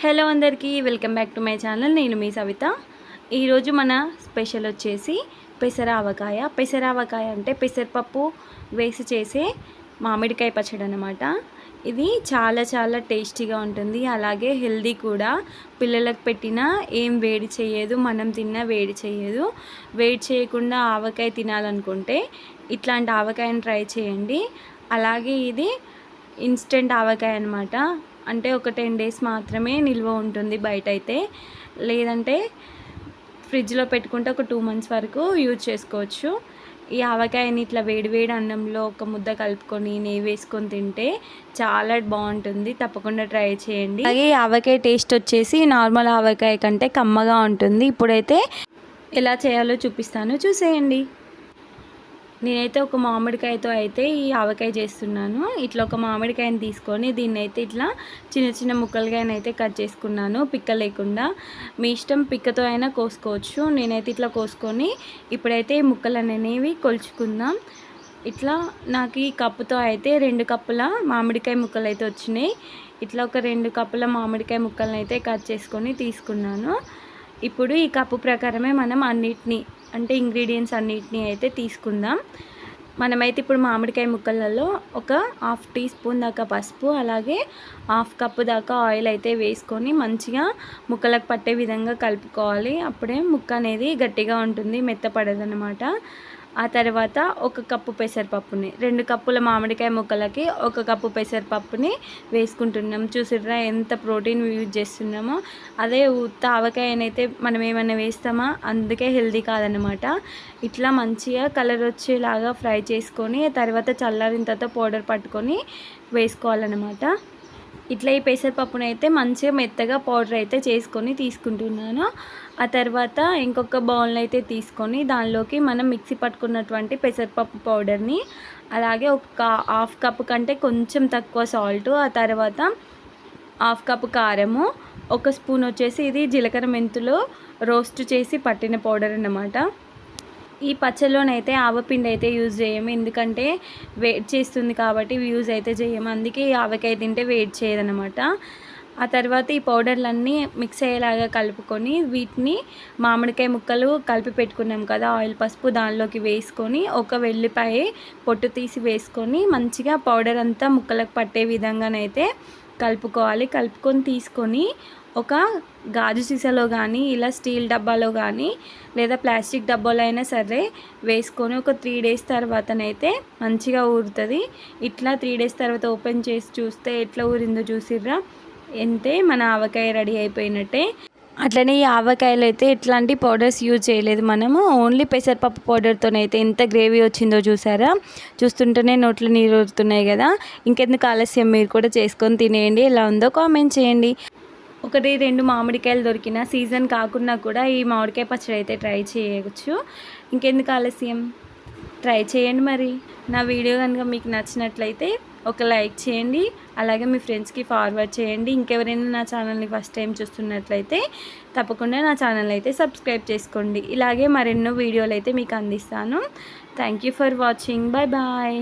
Hello అందరికీ welcome back to my channel. నేను మీ సవిత. ఈరోజు మన స్పెషల్ వచ్చేసి పెసరావకాయ. పెసరావకాయ అంటే పెసరపప్పు వేసి చేసే మామిడికాయ పచ్చడి అనమాట ఇది చాలా చాలా టేస్టీగా ఉంటుంది. అలాగే హెల్దీ కూడా. పిల్లలకు పెట్టినా ఏం వేడి చేయదు మనం తిన్నా వేడి చేయదు. వేడి చేయకుండా ఆవకాయ తినాలనుకుంటే ఇట్లాంటి ఆవకాయని ట్రై చేయండి. అలాగే ఇది ఇన్స్టెంట్ ఆవకాయ అనమాట అంటే ఒక టెన్ డేస్ మాత్రమే నిల్వ ఉంటుంది బయట అయితే లేదంటే ఫ్రిడ్జ్లో పెట్టుకుంటే ఒక టూ మంత్స్ వరకు యూజ్ చేసుకోవచ్చు. ఈ ఆవకాయని ఇట్లా వేడివేడి అన్నంలో ఒక ముద్ద కలుపుకొని నెయ్యి వేసుకొని తింటే చాలా బాగుంటుంది. తప్పకుండా ట్రై చేయండి. అలాగే ఆవకాయ టేస్ట్ వచ్చేసి నార్మల్ ఆవకాయ కంటే కమ్మగా ఉంటుంది. ఇప్పుడైతే ఎలా చేయాలో చూపిస్తాను. చూసేయండి. నేనైతే ఒక మామిడికాయతో అయితే ఈ ఆవకాయ చేస్తున్నాను. ఇట్లా ఒక మామిడికాయని తీసుకొని దీన్ని అయితే ఇట్లా చిన్న చిన్న ముక్కలుగానైతే కట్ చేసుకున్నాను. పిక్క లేకుండా మీ ఇష్టం పిక్కతో అయినా కోసుకోవచ్చు. నేనైతే ఇట్లా కోసుకొని ఇప్పుడైతే ఈ ముక్కలు అనేవి కొలుచుకుందాం. ఇట్లా నాకు ఈ కప్పుతో అయితే రెండు కప్పుల మామిడికాయ ముక్కలు అయితే వచ్చినాయి. ఇట్లా ఒక రెండు కప్పుల మామిడికాయ ముక్కలను అయితే కట్ చేసుకొని తీసుకున్నాను. ఇప్పుడు ఈ కప్పు ప్రకారమే మనం అన్నిటినీ అంటే ఇంగ్రీడియంట్స్ అన్నిటినీ అయితే తీసుకుందాం. మనమైతే ఇప్పుడు మామిడికాయ ముక్కలలో ఒక హాఫ్ టీ స్పూన్ దాకా పసుపు అలాగే హాఫ్ కప్పు దాకా ఆయిల్ అయితే వేసుకొని మంచిగా ముక్కలకు పట్టే విధంగా కలుపుకోవాలి. అప్పుడే ముక్క అనేది గట్టిగా ఉంటుంది మెత్తపడదనమాట ఆ తర్వాత ఒక కప్పు పెసరపప్పుని రెండు కప్పుల మామిడికాయ ముక్కలకి ఒక కప్పు పెసరపప్పుని వేసుకుంటున్నాం. చూసిర్రా ఎంత ప్రోటీన్ యూజ్ చేస్తున్నామో. అదే ఉత్త ఆవకాయనైతే మనం ఏమైనా వేస్తామా? అందుకే హెల్దీ కాదనమాట ఇట్లా మంచిగా కలర్ వచ్చేలాగా ఫ్రై చేసుకొని తర్వాత చల్లారిన తర్వాత పౌడర్ పట్టుకొని వేసుకోవాలన్నమాట. ఇట్లా ఈ పెసరపప్పును అయితే మంచిగా మెత్తగా పౌడర్ అయితే చేసుకొని తీసుకుంటున్నాను. ఆ తర్వాత ఇంకొక బౌల్ని అయితే తీసుకొని దానిలోకి మనం మిక్సీ పట్టుకున్నటువంటి పెసరపప్పు పౌడర్ని అలాగే ఒక హాఫ్ కప్ కంటే కొంచెం తక్కువ సాల్ట్ ఆ తర్వాత హాఫ్ కప్ కారము ఒక స్పూన్ వచ్చేసి ఇది జీలకర్ర మెంతులు రోస్ట్ చేసి పట్టిన పౌడర్ అన్నమాట. ఈ పచ్చళ్ళలోనైతే ఆవపిండి అయితే యూజ్ చేయము. ఎందుకంటే వెయిట్ చేస్తుంది కాబట్టి యూజ్ అయితే చేయము. అందుకే ఈ ఆవకాయ తింటే వెయిట్ చేయదనమాట ఆ తర్వాత ఈ పౌడర్లన్నీ మిక్స్ అయ్యేలాగా కలుపుకొని వీటిని మామిడికాయ ముక్కలు కలిపి పెట్టుకున్నాం కదా ఆయిల్ పసుపు దానిలోకి వేసుకొని ఒక వెల్లిపాయ పొట్టు తీసి వేసుకొని మంచిగా పౌడర్ అంతా ముక్కలకు పట్టే విధంగానైతే కలుపుకోవాలి. కలుపుకొని తీసుకొని ఒక గాజు సీసాలో కానీ ఇలా స్టీల్ డబ్బాలో కానీ లేదా ప్లాస్టిక్ డబ్బాలో అయినా సరే వేసుకొని ఒక త్రీ డేస్ తర్వాతనైతే మంచిగా ఊరుతుంది. ఇట్లా త్రీ డేస్ తర్వాత ఓపెన్ చేసి చూస్తే ఎట్లా ఊరిందో చూసిర్రా? ఎంతే మన ఆవకాయ రెడీ అయిపోయినట్టే. అట్లనే ఈ ఆవకాయలు అయితే ఎట్లాంటి పౌడర్స్ యూజ్ చేయలేదు మనము. ఓన్లీ పెసరపప్పు పౌడర్తోనైతే ఎంత గ్రేవీ వచ్చిందో చూసారా? చూస్తుంటేనే నోట్లో నీరు ఊరుతున్నాయి కదా. ఇంకెందుకు ఆలస్యం? మీరు కూడా చేసుకొని తినేయండి. ఎలా ఉందో కామెంట్ చేయండి. ఒకటి రెండు మామిడికాయలు దొరికిన సీజన్ కాకుండా కూడా ఈ మామిడికాయ పచ్చడి అయితే ట్రై చేయవచ్చు ఇంకెందుకు ఆలస్యం? ట్రై చేయండి మరి. నా వీడియో కనుక మీకు నచ్చినట్లయితే ఒక లైక్ చేయండి. అలాగే మీ ఫ్రెండ్స్కి ఫార్వర్డ్ చేయండి. ఇంకెవరైనా నా ఛానల్ని ఫస్ట్ టైం చూస్తున్నట్లయితే తప్పకుండా నా ఛానల్ అయితే సబ్స్క్రైబ్ చేసుకోండి. ఇలాగే మరెన్నో వీడియోలు అయితే మీకు అందిస్తాను. Thank you for watching. Bye bye.